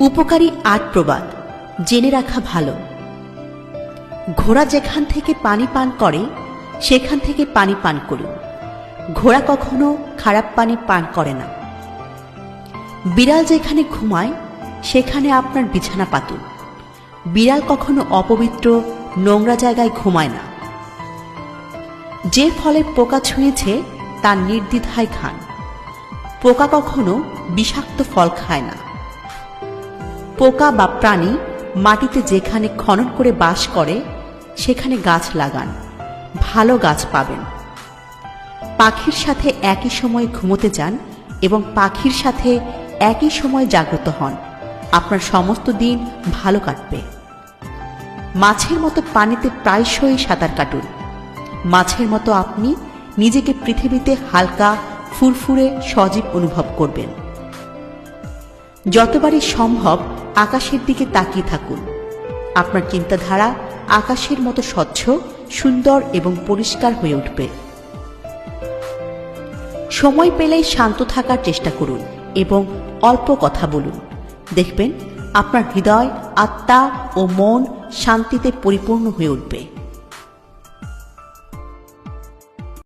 উপকারী আট প্রবাদ, জেনে রাখা ভালো। ঘোড়া যেখান থেকে পানি পান করে, সেখান থেকে পানি পান করুন। ঘোড়া কখনো খারাপ পানি পান করে না। বিড়াল যেখানে ঘুমায়, সেখানে আপনার বিছানা পাতুন। বিড়াল কখনো অপবিত্র, নোংরা জায়গায় ঘুমায় না। যে ফলে পোকা ছুঁয়েছে তার নির্দ্বিধায় খান। পোকা কখনো বিষাক্ত ফল খায় না। পোকা বা প্রাণী মাটিতে যেখানে খনন করে বাস করে, সেখানে গাছ লাগান। ভালো গাছ পাবেন। পাখির সাথে একই সময় ঘুমোতে যান এবং পাখির সাথে একই সময় জাগ্রত হন। আপনার সমস্ত দিন ভালো কাটবে। মাছের মতো পানিতে প্রায়শই সাঁতার কাটুন। মাছের মতো আপনি নিজেকে পৃথিবীতে হালকা, ফুরফুরে, সজীব অনুভব করবেন। যতবারই সম্ভব আকাশের দিকে তাকিয়ে থাকুন। আপনার চিন্তাধারা আকাশের মতো স্বচ্ছ, সুন্দর এবং পরিষ্কার হয়ে উঠবে। সময় পেলেই শান্ত থাকার চেষ্টা করুন এবং অল্প কথা বলুন। দেখবেন আপনার হৃদয়, আত্মা ও মন শান্তিতে পরিপূর্ণ হয়ে উঠবে।